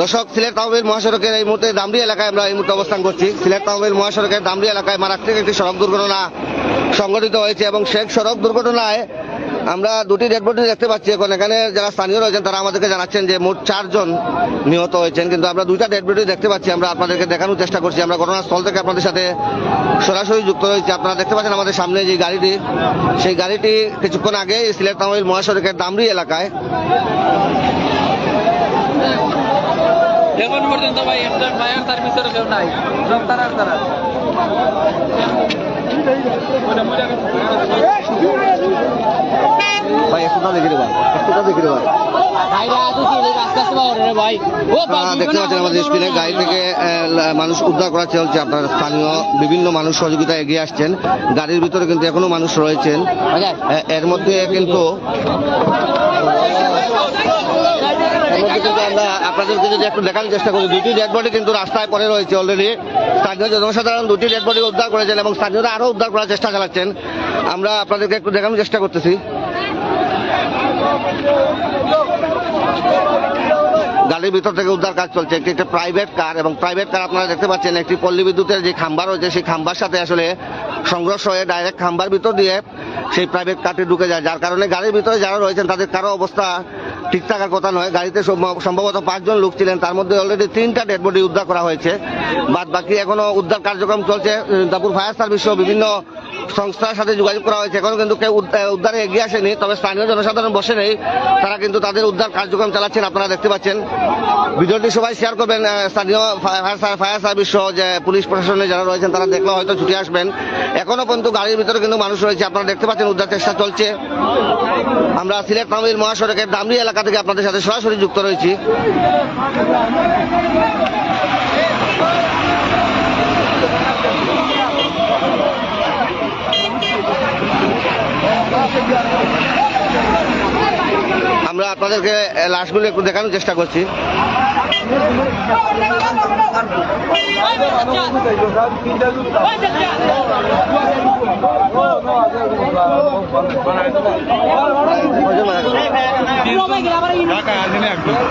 দর্শক, সিলেট তহবিল মহাসড়কের এই মুহূর্তে দামরি এলাকায় আমরা এই মুহূর্তে অবস্থান করছি। সিলেট তহবিল মহাসড়কের দামরি এলাকায় মারাত্মক একটি সড়ক দুর্ঘটনা সংঘটিত হয়েছে এবং সেই সড়ক দুর্ঘটনায় আমরা দুটি ডেড বডি দেখতে পাচ্ছি এখন এখানে যারা স্থানীয় রয়েছেন তারা আমাদেরকে জানাচ্ছেন যে মোট চারজন নিহত হয়েছেন কিন্তু আমরা দুইটা ডেড বডি দেখতে পাচ্ছি আমরা আপনাদেরকে দেখানোর চেষ্টা করছি আমরা ঘটনাস্থল থেকে আপনাদের সাথে সরাসরি যুক্ত রয়েছে আপনারা দেখতে পাচ্ছেন আমাদের সামনে যে গাড়িটি সেই গাড়িটি কিছুক্ষণ আগে সিলেট তাহবিল মহাসড়কের দামরি এলাকায় এখন পর্যন্ত ভাই মায়ের তার ভিতরে কেউ নাই তারার তারা ভাই একটু দেবা একটু ভাই। দেখতে পাচ্ছেন আমাদের স্ক্রিনে গাড়ি থেকে মানুষ উদ্ধার করা চলছে। আপনার স্থানীয় বিভিন্ন মানুষ সহযোগিতা এগিয়ে আসছেন। গাড়ির ভিতরে কিন্তু এখনও মানুষ রয়েছেন। এর মধ্যে কিন্তু কিন্তু আমরা আপনাদেরকে যদি একটু দেখানোর চেষ্টা করি দুটি ডেড কিন্তু রাস্তায় পড়ে রয়েছে অলরেডি স্থানীয় জনসাধারণ দুটি ডেড উদ্ধার করেছেন এবং স্থানীয়রা আরও উদ্ধার করার চেষ্টা চালাচ্ছেন। আমরা আপনাদেরকে একটু দেখানোর চেষ্টা করতেছি। গাড়ির ভিতর থেকে উদ্ধার কাজ চলছে। একটি একটা প্রাইভেট কার এবং প্রাইভেট কার আপনারা দেখতে পাচ্ছেন, একটি পল্লী বিদ্যুতের যে খাম্বা রয়েছে, সেই খাম্বার সাথে আসলে সংঘর্ষ হয়ে ডাইরেক্ট খাম্বার ভিতর দিয়ে সেই প্রাইভেট কারটি ঢুকে যায়। যার কারণে গাড়ির ভিতরে যারা রয়েছেন, তাদের কারও অবস্থা ঠিক থাকার কথা নয়। গাড়িতে সম্ভবত পাঁচজন লোক ছিলেন। তার মধ্যে অলরেডি তিনটা ডেড বডি উদ্ধার করা হয়েছে। বাদ বাকি এখনও উদ্ধার কার্যক্রম চলছে। দাপুর ফায়ার সার্ভিস বিভিন্ন সংস্থার সাথে যোগাযোগ করা হয়েছে। এখনও কিন্তু কেউ উদ- উদ্ধারে এগিয়ে আসেনি। তবে স্থানীয় জনসাধারণ বসে নেই। তারা কিন্তু তাদের উদ্ধার কার্যক্রম চালাচ্ছেন। আপনারা দেখতে পাচ্ছেন। ভিডিওটি সবাই শেয়ার করবেন। স্থানীয় ফায়ার ফায়ার সার্ভিস সহ যে পুলিশ প্রশাসনে যারা রয়েছেন, তারা দেখলে হয়তো ছুটে আসবেন। এখনও পর্যন্ত গাড়ির ভিতরে কিন্তু মানুষ রয়েছে। আপনারা দেখতে পাচ্ছেন, উদ্ধার চেষ্টা চলছে। আমরা সিলেট তামিল মহাসড়কের দামরি এলাকা থেকে আপনাদের সাথে সরাসরি যুক্ত রয়েছি আমরা আপনাদেরকে লাশগুলো একটু দেখানোর চেষ্টা করছি?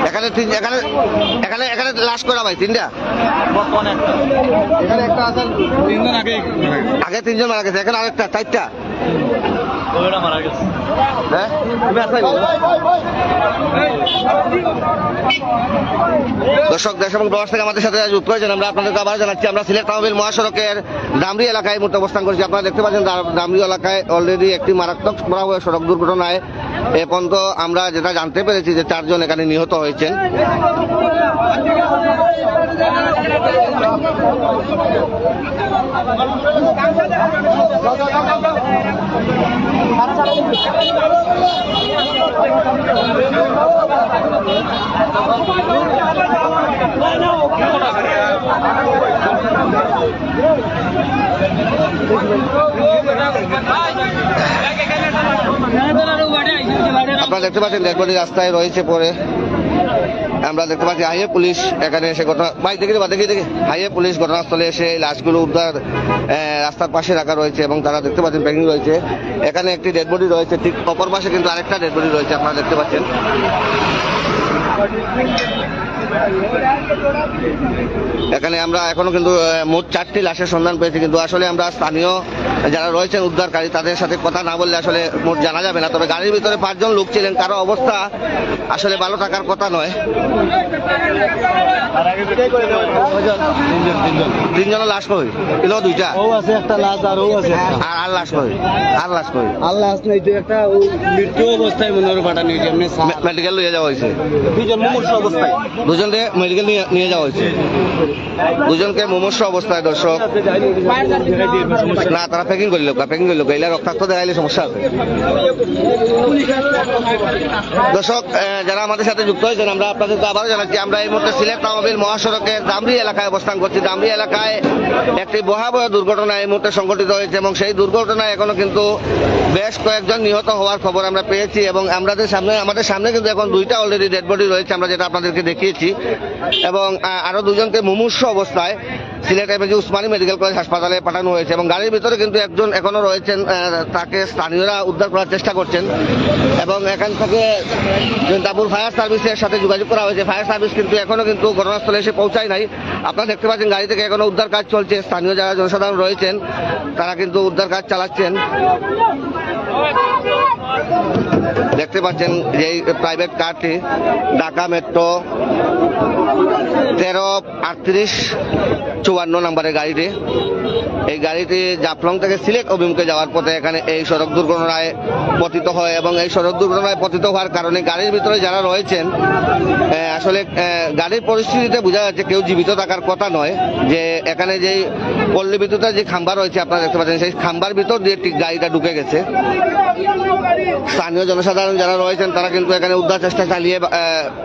এখানে তিন এখানে এখানে এখানে লাশ করা ভাই তিনটা? এখানে একটা আছে তিনজন আগে আগে তিনজন মারা গেছে এখানে আরেকটা চারটা। হ্যাঁ দর্শক দেশ এবং দশ থেকে আমাদের সাথে যুক্ত হয়েছেন আমরা আপনাদের আবার জানাচ্ছি। আমরা সিলেট তাহবিল মহাসড়কের ডামরি এলাকায় মূর্ত মুহূর্তে অবস্থান করছি। আপনারা দেখতে পাচ্ছেন ডামরি এলাকায় অলরেডি একটি মারাত্মক সড়ক দুর্ঘটনায় এ পর্যন্ত আমরা যেটা জানতে পেরেছি যে চারজন এখানে নিহত হয়েছেন। আপনারা দেখতে পাচ্ছেন ডেডবডি রাস্তায় রয়েছে পরে। আমরা দেখতে পাচ্ছি হাইয়ে পুলিশ এখানে এসে ঘটনা দেখে দেবা দেখি দেখি। হাইয়ে পুলিশ ঘটনাস্থলে এসে লাশগুলো উদ্ধার রাস্তার পাশে রাখা রয়েছে এবং তারা দেখতে পাচ্ছেন প্যাকিং রয়েছে। এখানে একটি ডেড বডি রয়েছে, ঠিক অপর পাশে কিন্তু আরেকটা ডেড বডি রয়েছে, আপনারা দেখতে পাচ্ছেন। এখানে আমরা এখনও কিন্তু মোট চারটি লাশের সন্ধান পেয়েছি কিন্তু আসলে আমরা স্থানীয় যারা রয়েছেন উদ্ধারকারী তাদের সাথে কথা না বললে আসলে মোট জানা যাবে না। তবে গাড়ির ভিতরে পাঁচজন লোক ছিলেন কারও অবস্থা আসলে ভালো থাকার কথা নয়। তিনজনের লাশ কই? কিলো দুইটা? ও আছে একটা লাশ আর ও আছে আর আর লাশ কই? আর লাশ কই? আর লাশ নাই তো একটা মৃত্যু অবস্থায় পাঠানো হয়েছে মেডিকেল নিয়ে যাওয়া হয়েছে দুজন মুমূর্ষ অবস্থায়। দুজনকে মেডিকেল নিয়ে যাওয়া হয়েছে। দুজনকে মুমূর্ষ অবস্থায়, দর্শক। না, তারা প্যাকিং করল প্যাকিং করল এলা রক্তাক্ত দেখাইলে সমস্যা আছে। দর্শক যারা আমাদের সাথে যুক্ত হয়েছেন, আমরা আপনাদেরকে আবারও জানাচ্ছি, আমরা এই মুহূর্তে সিলেট তাহবিল মহাসড়কের দামরি এলাকায় অবস্থান করছি। দামরি এলাকায় একটি ভয়াবহ দুর্ঘটনা এই মুহূর্তে সংঘটিত হয়েছে এবং সেই দুর্ঘটনায় এখনও কিন্তু বেশ কয়েকজন নিহত হওয়ার খবর আমরা পেয়েছি এবং আমাদের সামনে আমাদের সামনে কিন্তু এখন দুইটা অলরেডি ডেড বডি রয়েছে, আমরা যেটা আপনাদেরকে দেখিয়েছি। এবং আরও দুজনকে মুমূর্ষ অবস্থায় Sylhet MAG Osmani medical college হাসপাতালে পাঠানো হয়েছে এবং গাড়ির ভিতরে কিন্তু একজন এখনও রয়েছেন তাকে স্থানীয়রা উদ্ধার করার চেষ্টা করছেন এবং এখান থেকে জৈন্তাপুর ফায়ার সার্ভিসের সাথে যোগাযোগ করা হয়েছে। ফায়ার সার্ভিস কিন্তু এখনও কিন্তু ঘটনাস্থলে এসে পৌঁছায় নাই। আপনারা দেখতে পাচ্ছেন গাড়ি থেকে এখনও উদ্ধার কাজ চলছে। স্থানীয় যারা জনসাধারণ রয়েছেন, তারা কিন্তু উদ্ধার কাজ চালাচ্ছেন। দেখতে পাচ্ছেন যে প্রাইভেট কারটি ঢাকা মেট্রো তেরো আটত্রিশ চুয়ান্ন নম্বরের গাড়িটি এই গাড়িটি জাফলং থেকে সিলেট অভিমুখে যাওয়ার পথে এখানে এই সড়ক দুর্ঘটনায় পতিত হয় এবং এই সড়ক দুর্ঘটনায় পতিত হওয়ার কারণে গাড়ির ভিতরে যারা রয়েছেন আসলে গাড়ির পরিস্থিতিতে বোঝা যাচ্ছে কেউ জীবিত থাকার কথা নয় যে এখানে যে পল্লী বিদ্যুতের যে খাম্বা রয়েছে আপনারা দেখতে পাচ্ছেন, সেই খাম্বার ভিতর দিয়ে ঠিক গাড়িটা ঢুকে গেছে। স্থানীয় জনসাধারণ যারা রয়েছেন, তারা কিন্তু এখানে উদ্ধার চেষ্টা চালিয়ে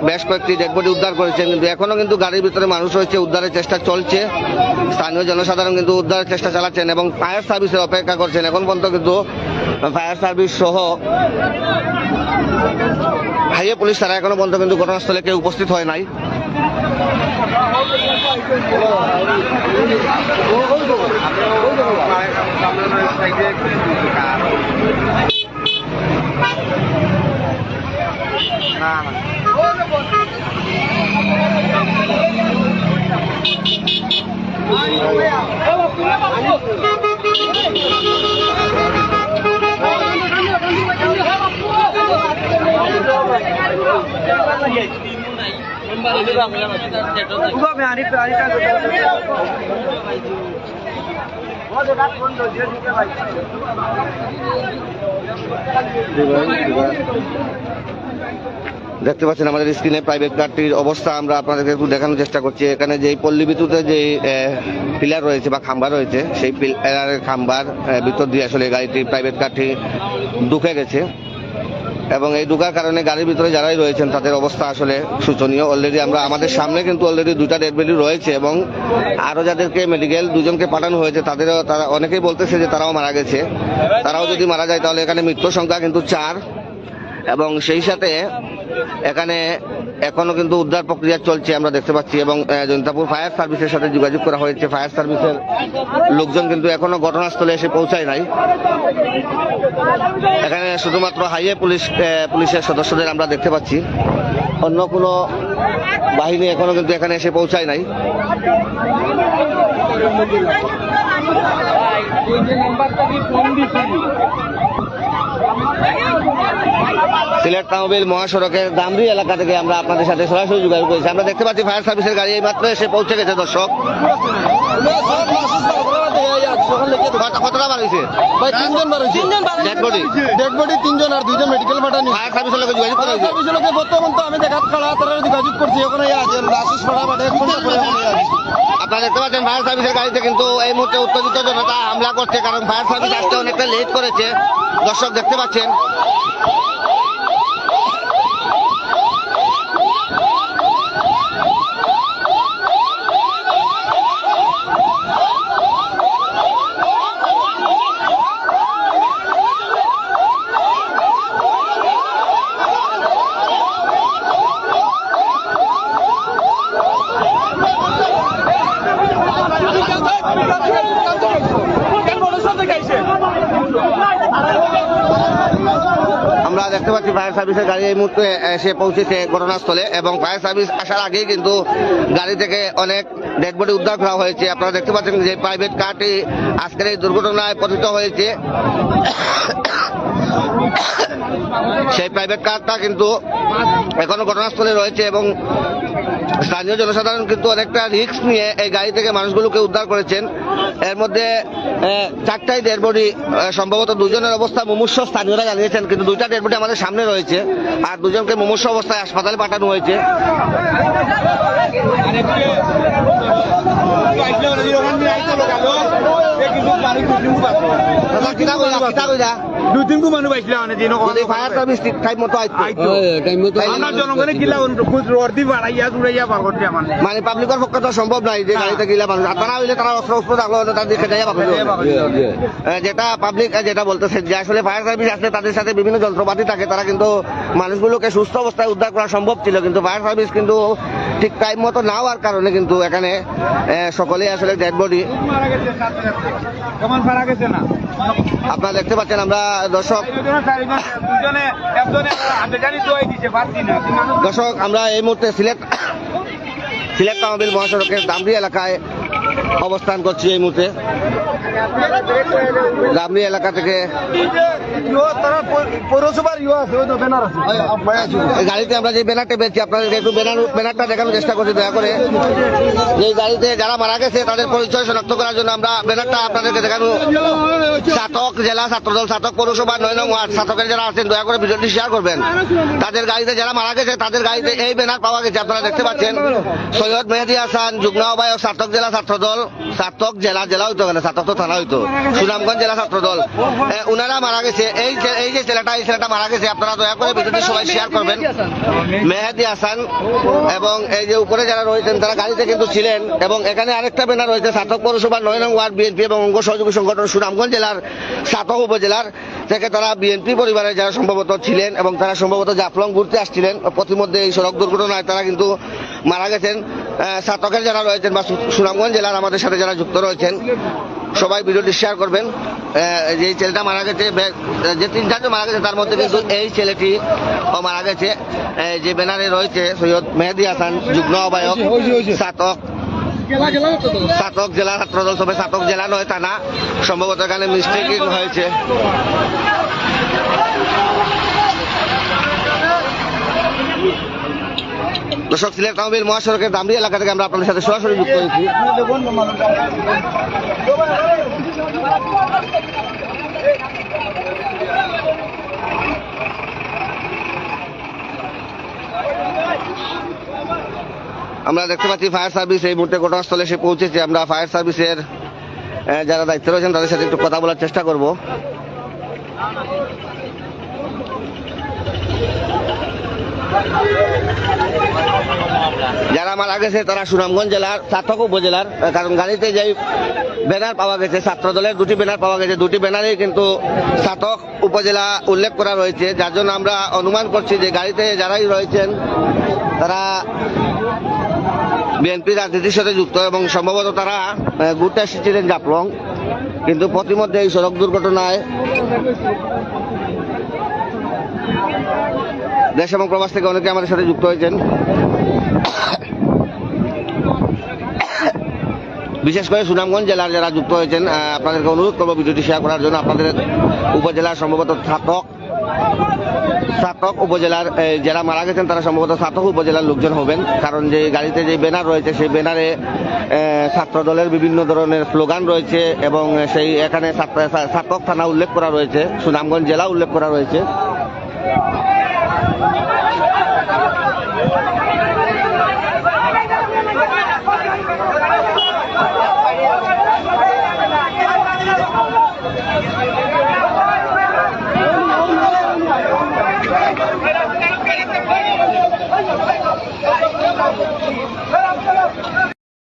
বেশ কয়েকটি ডেড বডি উদ্ধার করেছেন, কিন্তু এখনও কিন্তু গাড়ির ভিতরে মানুষ রয়েছে, উদ্ধারের চেষ্টা চলছে। স্থানীয় জনসাধারণ কিন্তু উদ্ধারের চেষ্টা চালাচ্ছেন এবং ফায়ার সার্ভিসের অপেক্ষা করছেন। এখন পর্যন্ত কিন্তু ফায়ার সার্ভিস সহ হাইওয়ে পুলিশ তারা এখনও পর্যন্ত কিন্তু ঘটনাস্থলে কেউ উপস্থিত হয় নাই। Divine, divine. দেখতে পাচ্ছেন আমাদের স্ক্রিনে প্রাইভেট কারটির অবস্থা, আমরা আপনাদেরকে একটু দেখানোর চেষ্টা করছি। এখানে যে পল্লী বিদ্যুতের যে পিলার রয়েছে বা খাম্বা রয়েছে, সেই পিলারের খাম্বার ভিতর দিয়ে আসলে গাড়িটি প্রাইভেট কারটি ঢুকে গেছে। এবং এই ঢুকার কারণে গাড়ির ভিতরে যারাই রয়েছেন, তাদের অবস্থা আসলে শোচনীয়। অলরেডি আমরা, আমাদের সামনে কিন্তু অলরেডি দুটা ডেড বডি রয়েছে এবং আরও যাদেরকে মেডিকেল দুজনকে পাঠানো হয়েছে, তাদেরও, তারা, অনেকেই বলতেছে যে তারাও মারা গেছে। তারাও যদি মারা যায়, তাহলে এখানে মৃত্যুর সংখ্যা কিন্তু চার। এবং সেই সাথে এখানে এখনও কিন্তু উদ্ধার প্রক্রিয়া চলছে, আমরা দেখতে পাচ্ছি, এবং জনতাপুর ফায়ার সার্ভিসের সাথে যোগাযোগ করা হয়েছে। ফায়ার সার্ভিসের লোকজন কিন্তু এখনও ঘটনাস্থলে এসে পৌঁছায় নাই। এখানে শুধুমাত্র হাইওয়ে পুলিশ পুলিশের সদস্যদের আমরা দেখতে পাচ্ছি। অন্য কোনো বাহিনী এখনও কিন্তু এখানে এসে পৌঁছায় নাই। সিলেট তাহবিল মহাসড়কের দামরি এলাকা থেকে আমরা আপনাদের সাথে সরাসরি যোগাযোগ করেছি। আমরা দেখতে পাচ্ছি ফায়ার সার্ভিসের গাড়ি এই মাত্র এসে পৌঁছে গেছে দর্শক। কত- কতটা বার হয়েছে? ভাই তিনজন বার হয়েছে। ডেড বডি ডেড বডি তিনজন আর দুইজন মেডিকেল পাঠানি ফায়ার সার্ভিসের লোক যোগাযোগ করা হয়েছে? সার্ভিসের বর্তমান তো আমি দেখাত খাড়া তারা যোগাযোগ করছি। ওখানে আছে আশিস পাড়া বাদে এক ঘণ্টা পরে ওখানে আছে আপনারা দেখতে পাচ্ছেন ফায়ার সার্ভিসের গাড়িতে কিন্তু এই মুহূর্তে উত্তেজিত জনতা হামলা করছে কারণ ফায়ার সার্ভিস আসতে অনেকটা লেট করেছে। দর্শক দেখতে পাচ্ছেন। মুহূর্তে এসে পৌঁছেছে ঘটনাস্থলে এবং ফায়ার সার্ভিস আসার আগেই কিন্তু গাড়ি থেকে অনেক ডেড বডি উদ্ধার করা হয়েছে। আপনারা দেখতে পাচ্ছেন যে প্রাইভেট কারটি আজকের এই দুর্ঘটনায় পতিত হয়েছে। সেই প্রাইভেট কারটা কিন্তু এখনও ঘটনাস্থলে রয়েছে এবং স্থানীয় জনসাধারণ কিন্তু অনেকটা রিক্স নিয়ে এই গাড়ি থেকে মানুষগুলোকে উদ্ধার করেছেন। এর মধ্যে চারটাই ডেড বডি সম্ভবত দুজনের অবস্থা মুমূর্ষ স্থানীয়রা জানিয়েছেন, কিন্তু দুইটা ডেড বডি আমাদের সামনে রয়েছে, আর দুজনকে মুমূর্ষ অবস্থায় হাসপাতালে পাঠানো হয়েছে। দুই তিন মানুষ পাইছিল মানে দিন যদি ফায়ার সার্ভিস টাইম মতো আমরা জনগণে কিলা খুদ রর্দি বাড়াইয়া জুড়াইয়া বার করতে আমার মানে। পাবলিকের পক্ষে তো সম্ভব নাই যে গাড়িতে গিলা মানুষ তারা হইলে তারা অস্ত্র অস্ত্র থাকল তার দিকে যাইয়া পাবলিক যেটা পাবলিক যেটা বলতেছে যে আসলে ফায়ার সার্ভিস আসলে তাদের সাথে বিভিন্ন যন্ত্রপাতি থাকে তারা কিন্তু মানুষগুলোকে সুস্থ অবস্থায় উদ্ধার করা সম্ভব ছিল কিন্তু ফায়ার সার্ভিস কিন্তু ঠিক টাইম মতো না হওয়ার কারণে কিন্তু এখানে সকলেই আসলে ডেড বডি আপনারা দেখতে পাচ্ছেন আমরা দর্শক দর্শক আমরা এই মুহূর্তে সিলেট সিলেট তাহবিল মহাসড়কের দামরি এলাকায় অবস্থান করছি এই মুহূর্তে। দামরি এলাকা থেকে পৌরসভার আছে ওই তো ব্যানার আছে। গাড়িতে আমরা যে ব্যানারটা পেয়েছি আপনাদেরকে একটু ব্যানার ব্যানারটা দেখানোর চেষ্টা করছি দয়া করে। যে গাড়িতে যারা মারা গেছে তাদের পরিচয় শনাক্ত করার জন্য আমরা ব্যানারটা আপনাদেরকে দেখানো সাতক জেলা ছাত্রদল সাতক পৌরসভা নয় নং ওয়ার্ড। সাতকের যারা আছেন দয়া করে ভিডিওটি শেয়ার করবেন। তাদের গাড়িতে যারা মারা গেছে তাদের গাড়িতে এই ব্যানার পাওয়া গেছে আপনারা দেখতে পাচ্ছেন। সৈয়দ মেহেদি হাসান যুগ্ম আহ্বায়ক সাতক জেলা ছাত্রদল সাতক জেলা জেলা হইতো কেন সাতক তো থানা হইতো। সুনামগঞ্জ জেলা ছাত্র দল উনারা মারা গেছে। এই এই যে ছেলেটা, এই ছেলেটা মারা গেছে। আপনারা দয়া করে ভিডিওটি সবাই শেয়ার করবেন। মেহেদি হাসান এবং এই যে উপরে যারা রয়েছেন, তারা গাড়িতে কিন্তু ছিলেন এবং এখানে আরেকটা ব্যানার রয়েছে স্নাতক পৌরসভার নয় নং ওয়ার্ড বিএনপি এবং অঙ্গ সহযোগী সংগঠন সুনামগঞ্জ জেলার সাতক উপজেলার। থেকে তারা বিএনপি পরিবারের যারা সম্ভবত ছিলেন এবং তারা সম্ভবত জাফলং ঘুরতে আসছিলেন প্রতিমধ্যে এই সড়ক দুর্ঘটনায় তারা কিন্তু মারা গেছেন। আহ, সাতকের যারা রয়েছেন বা সুনামগঞ্জ জেলার আমাদের সাথে যারা যুক্ত রয়েছেন সবাই ভিডিওটি শেয়ার করবেন। যে ছেলেটা মারা গেছে যে তিন চারজন মারা গেছে তার মধ্যে কিন্তু এই ছেলেটি ও মারা গেছে। যে ব্যানারে রয়েছে সৈয়দ মেহেদি হাসান যুগ্ম আহ্বায়ক সাতক সাতক জেলা ছাত্রদল সবে সাতক জেলা নয় তা না সম্ভবত এখানে মিস্টেকিং হয়েছে। দর্শক সিলেট তহবিল মহাসড়কের দামরি এলাকা থেকে আমরা আপনাদের সাথে সরাসরি যুক্ত হয়েছি। আমরা দেখতে পাচ্ছি ফায়ার সার্ভিস এই মুহূর্তে ঘটনাস্থলে এসে পৌঁছেছে। আমরা ফায়ার সার্ভিসের যারা দায়িত্ব রয়েছেন তাদের সাথে একটু কথা বলার চেষ্টা করব। যারা মারা গেছে তারা সুনামগঞ্জ জেলার সাতক উপজেলার কারণ গাড়িতে যে ব্যানার পাওয়া গেছে, ছাত্র দলের দুটি ব্যানার পাওয়া গেছে। দুটি ব্যানারেই কিন্তু সাতক উপজেলা উল্লেখ করা রয়েছে। যার জন্য আমরা অনুমান করছি যে গাড়িতে যারাই রয়েছেন, তারা বিএনপি রাজনীতির সাথে যুক্ত এবং সম্ভবত তারা ঘুরতে এসেছিলেন জাফলং। কিন্তু প্রতিমধ্যে এই সড়ক দুর্ঘটনায় দেশ এবং প্রবাস থেকে অনেকে আমাদের সাথে যুক্ত হয়েছেন। বিশেষ করে সুনামগঞ্জ জেলার যারা যুক্ত হয়েছেন আপনাদেরকে অনুরোধ করব ভিডিওটি শেয়ার করার জন্য। আপনাদের উপজেলার সম্ভবত ছাতক সাতক উপজেলার যারা মারা গেছেন তারা সম্ভবত সাতক উপজেলার লোকজন হবেন। কারণ যে গাড়িতে যে ব্যানার রয়েছে, সেই ব্যানারে ছাত্র দলের বিভিন্ন ধরনের স্লোগান রয়েছে এবং সেই এখানে সাতক থানা উল্লেখ করা রয়েছে, সুনামগঞ্জ জেলা উল্লেখ করা রয়েছে।